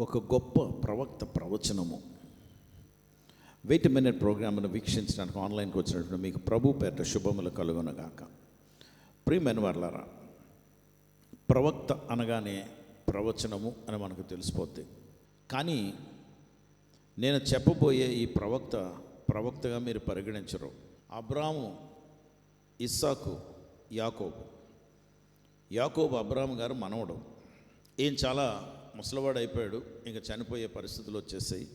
ఒక గొప్ప ప్రవక్త ప్రవచనము. వెయిట్ మినిట్ ప్రోగ్రామ్ను వీక్షించడానికి ఆన్లైన్కి వచ్చినటువంటి మీకు ప్రభు పేట శుభములు కలుగునగాక. ప్రియమైన వర్లరా ప్రవక్త అనగానే ప్రవచనము అని మనకు తెలిసిపోద్ది. కానీ నేను చెప్పబోయే ఈ ప్రవక్త ప్రవక్తగా మీరు పరిగణించరు. అబ్రాము ఇస్సాకు యాకోబు. యాకోబు అబ్రాము గారు మనవడు. ఈయన చాలా ముసలివాడు అయిపోయాడు ఇంకా చనిపోయే పరిస్థితులు వచ్చేసాయి.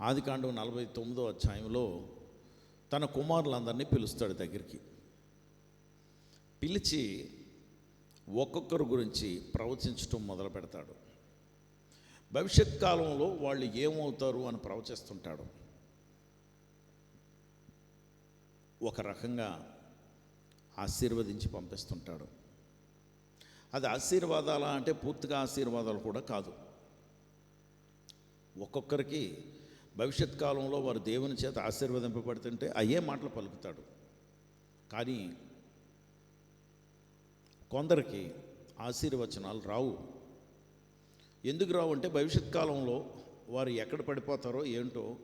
ఆదికాండం నలభై తొమ్మిదో అధ్యాయంలో తన కుమారులందరినీ పిలుస్తాడు దగ్గరికి. పిలిచి ఒక్కొక్కరి గురించి ప్రవచించటం మొదలు పెడతాడు. భవిష్యత్ కాలంలో వాళ్ళు ఏమవుతారు అని ప్రవచిస్తుంటాడు. ఒక రకంగా ఆశీర్వదించి పంపిస్తుంటాడు. అది ఆశీర్వాదాలా అంటే పూర్తిగా ఆశీర్వాదాలు కూడా కాదు. ఒక్కొక్కరికి భవిష్యత్ కాలంలో వారు దేవుని చేత ఆశీర్వదింపబడుతుంటే అయ్యే మాటలు పలుకుతాడు. కానీ కొందరికి ఆశీర్వచనాలు రావు. ఎందుకు రావు అంటే భవిష్యత్ కాలంలో వారు ఎక్కడ పడిపోతారో ఏంటో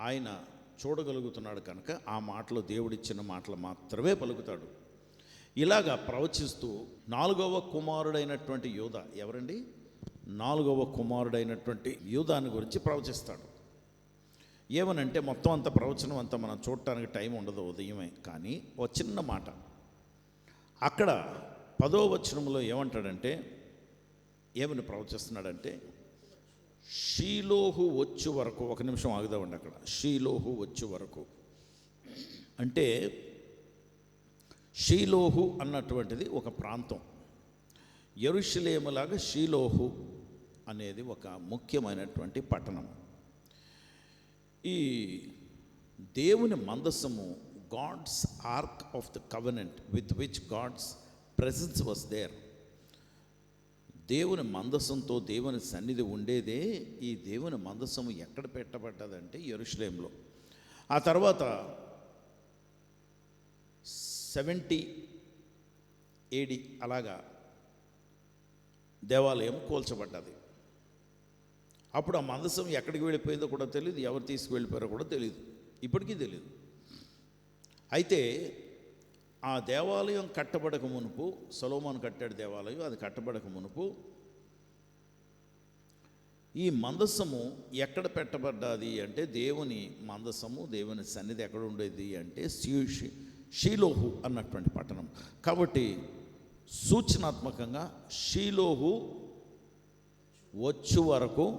ఆయన చూడగలుగుతున్నాడు కనుక ఆ మాటలు దేవుడిచ్చిన మాటలు మాత్రమే పలుకుతాడు. ఇలాగా ప్రవచిస్తూ నాలుగవ కుమారుడైనటువంటి యోధ ఎవరండి? నాలుగవ కుమారుడైనటువంటి యూదాని గురించి ప్రవచిస్తాడు. ఏమనంటే మొత్తం అంత ప్రవచనం అంతా మనం చూడటానికి టైం ఉండదు ఉదయమే. కానీ ఒక చిన్న మాట. అక్కడ పదో వచనంలో ఏమంటాడంటే ఏమని ప్రవచిస్తున్నాడంటే షీలోహు వచ్చు వరకు ఒక నిమిషం ఆగుదామండి అక్కడ. షీలోహు వచ్చు వరకు. అంటే షీలోహు అన్నటువంటిది ఒక ప్రాంతం. ఎరుషులేములాగా షీలోహు అనేది ఒక ముఖ్యమైనటువంటి పట్టణం. ఈ దేవుని మందసము God's ark of the covenant with which God's presence was there దేవుని మందసంతో దేవుని సన్నిధి ఉండేదే ఈ దేవుని మందసము ఎక్కడ పెట్టబడ్డదంటే ఎరుషులేంలో ఆ తర్వాత సెవెంటీ ఏడి అలాగా దేవాలయం కూల్చబడ్డది. అప్పుడు ఆ మందసం ఎక్కడికి వెళ్ళిపోయిందో కూడా తెలియదు ఎవరు తీసుకువెళ్ళిపోయారో కూడా తెలియదు ఇప్పటికీ తెలియదు అయితే ఆ దేవాలయం కట్టబడక మునుపు సొలోమాన్ కట్టాడు దేవాలయం అది కట్టబడక మునుపు ఈ మందసము ఎక్కడ పెట్టబడ్డది అంటే దేవుని మందసము దేవుని సన్నిధి ఎక్కడ ఉండేది అంటే శీ షీలోహు అన్నటువంటి పట్టణం. కాబట్టి సూచనాత్మకంగా షీలోహు వచ్చు వరకు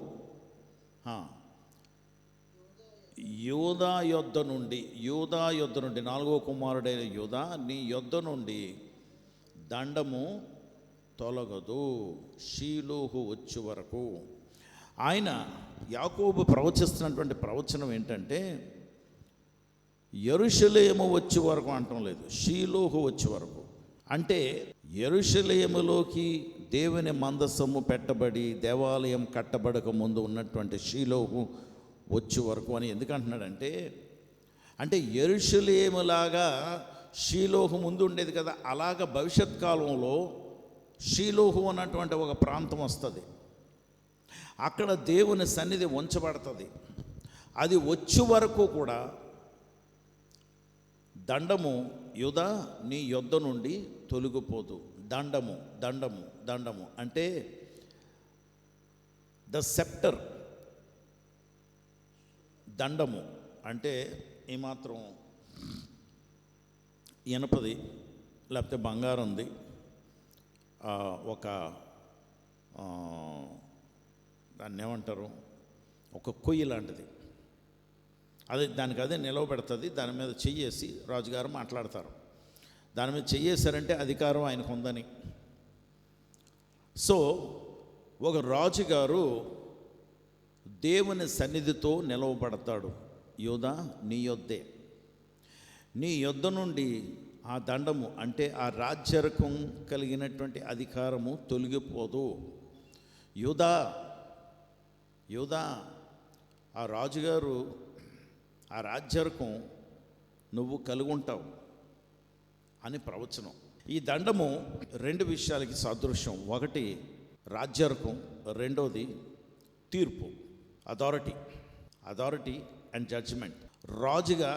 యోధా యొద్ద నుండి యోధా యొద్ద నుండి నాలుగో కుమారుడైన యోధా నీ యొద్ద నుండి దండము తొలగదు. షీలోహు వచ్చు వరకు. ఆయన యాకోబు ప్రవచిస్తున్నటువంటి ప్రవచనం ఏంటంటే ఎరుషలేము వచ్చే వరకు అంటం లేదు షీలోహు వచ్చే వరకు. అంటే ఎరుషలేములోకి దేవుని మందసము పెట్టబడి దేవాలయం కట్టబడక ముందు ఉన్నటువంటి షీలోహు వచ్చే వరకు అని ఎందుకు అంటున్నాడంటే అంటే ఎరుషలేములాగా షీలోహు ముందు ఉండేది కదా అలాగ భవిష్యత్ కాలంలో షీలోహు అన్నటువంటి ఒక ప్రాంతం వస్తుంది. అక్కడ దేవుని సన్నిధి ఉంచబడుతుంది. అది వచ్చే వరకు కూడా దండము యుధ నీ యొద్ద నుండి తొలగిపోదు. దండము దండము దండము అంటే ద సెప్టర్. దండము అంటే ఏమాత్రం ఇనపది లేకపోతే బంగారంది ఉంది ఒక దాన్ని ఏమంటారు ఒక కొయ్యి లాంటిది. అదే దానికి అదే నిలవబెడుతుంది దాని మీద చెయ్యేసి రాజుగారు మాట్లాడతారు. దాని మీద చెయ్యేశారంటే అధికారం ఆయనకు ఉందని సో ఒక రాజుగారు దేవుని సన్నిధితో నిలవబడతాడు యోధ నీ యొద్దే. నీ యొద్ద నుండి ఆ దండము అంటే ఆ రాజ్యరకం కలిగినటువంటి అధికారము తొలగిపోదు. యోధా యోధా ఆ రాజుగారు ఆ రాజ్యరకం నువ్వు కలిగి ఉంటావు అని ప్రవచనం. ఈ దండము రెండు విషయాలకి సాదృశ్యం. ఒకటి రాజ్యరకం రెండవది తీర్పు అథారిటీ అథారిటీ అండ్ జడ్జిమెంట్ రాజుగా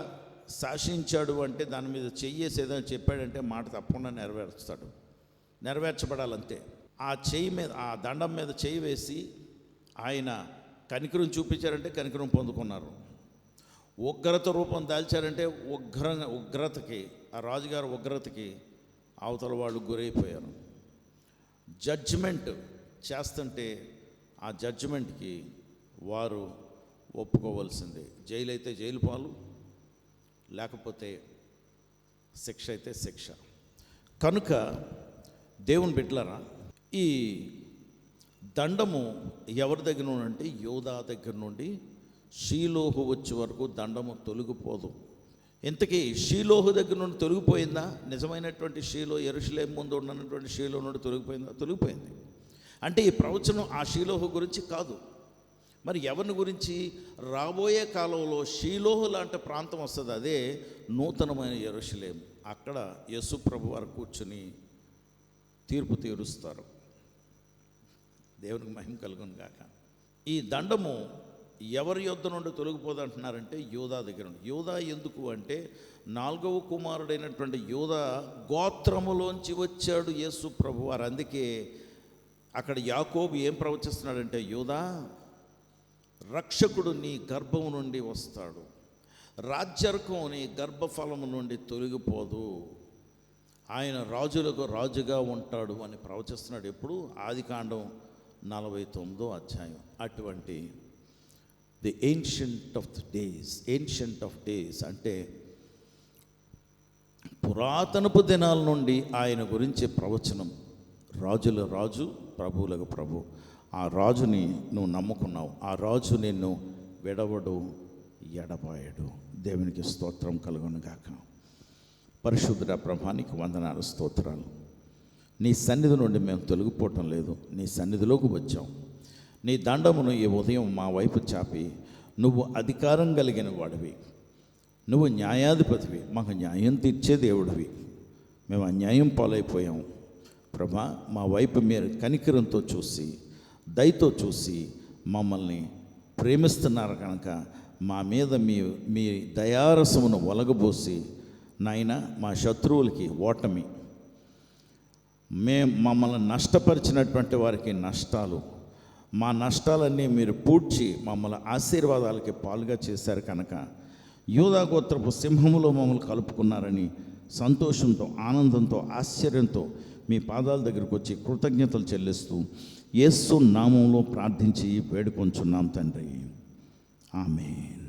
శాసించాడు అంటే దాని మీద చెయ్యేసేదని చెప్పాడంటే మాట తప్పకుండా నెరవేర్చుతాడు నెరవేర్చబడాలంతే. ఆ చెయ్యి మీద ఆ దండం మీద చేయి వేసి ఆయన కనికరం చూపించారంటే కనికరం పొందుకున్నారు. ఉగ్రత రూపం దాల్చారంటే ఉగ్ర ఉగ్రతకి ఆ రాజుగారి ఉగ్రతకి అవతల వాళ్ళు గురైపోయారు. జడ్జిమెంట్ చేస్తుంటే ఆ జడ్జిమెంట్కి వారు ఒప్పుకోవాల్సిందే. జైలు అయితే జైలు పాలు లేకపోతే శిక్ష అయితే శిక్ష. కనుక దేవుని బిడ్డలరా ఈ దండము ఎవరి దగ్గర నుండి అంటే యోధా దగ్గర నుండి షీలోహు వచ్చే వరకు దండము తొలగిపోదు. ఇంతకీ షీలోహు దగ్గర నుండి తొలగిపోయిందా? నిజమైనటువంటి షీలో ఎరుషులేం ముందు ఉన్నటువంటి షీలో నుండి తొలగిపోయిందా? తొలగిపోయింది. అంటే ఈ ప్రవచనం ఆ షీలోహు గురించి కాదు. మరి ఎవరిని గురించి? రాబోయే కాలంలో షీలోహు లాంటి ప్రాంతం వస్తుంది. అదే నూతనమైన ఎరుషులేం అక్కడ యశుప్రభు వారు కూర్చుని తీర్పు తీరుస్తారు. దేవునికి మహిమ కలుగును గాక. ఈ దండము ఎవరి యుద్ధ నుండి తొలగిపోదంటున్నారంటే యోధా దగ్గర నుండి. యోధా ఎందుకు అంటే నాలుగవ కుమారుడైనటువంటి యోధా గోత్రములోంచి వచ్చాడు యేసు ప్రభు వారు అందుకే అక్కడ యాకోబు ఏం ప్రవచిస్తున్నాడంటే యోధా రక్షకుడు నీ గర్భము నుండి వస్తాడు. రాజ్యర్కం నీ గర్భఫలము నుండి తొలగిపోదు. ఆయన రాజులకు రాజుగా ఉంటాడు అని ప్రవచిస్తున్నాడు ఎప్పుడు? ఆది కాండం నలభై తొమ్మిదో అధ్యాయం. అటువంటి the ancient of days ancient of days అంటే పురాతనపు దినాల నుండి ఆయన గురించి ప్రవచనం. రాజుల రాజు ప్రభువులకు ప్రభు. ఆ రాజుని నువ్వు నమ్ముకున్నావు. ఆ రాజు నిన్ను విడవడు ఎడబాయడు. దేవునికి స్తోత్రం కలుగును గాక. పరిశుద్ధ ప్రభానికి వందనాలు స్తోత్రాలు. నీ సన్నిధి నుండి మేము తొలగిపోవటం లేదు. నీ సన్నిధిలోకి వచ్చాం. నీ దండమును ఈ ఉదయం మా వైపు చాపి నువ్వు అధికారం కలిగిన వాడివి. నువ్వు న్యాయాధిపతివి మాకు న్యాయం తీర్చే దేవుడివి. మేము అన్యాయం పాలైపోయాం. ప్రభా మా వైపు మీరు కనికరంతో చూసి దయతో చూసి మమ్మల్ని ప్రేమిస్తున్నారు కనుక మా మీద మీ మీ దయారసమును ఒలగబోసి నాయన మా శత్రువులకి ఓటమి. మే మమ్మల్ని నష్టపరిచినటువంటి వారికి నష్టాలు మా నష్టాలన్నీ మీరు పూడ్చి మమ్మల్ని ఆశీర్వాదాలకి పాలుగా చేశారు కనుక యూదాగోత్రపు సింహములో మమ్మల్ని కలుపుకున్నారని సంతోషంతో ఆనందంతో ఆశ్చర్యంతో మీ పాదాల దగ్గరకు వచ్చి కృతజ్ఞతలు చెల్లిస్తూ యేసు నామంలో ప్రార్థించి వేడుకొంచున్నాం తండ్రి. ఆమెన్.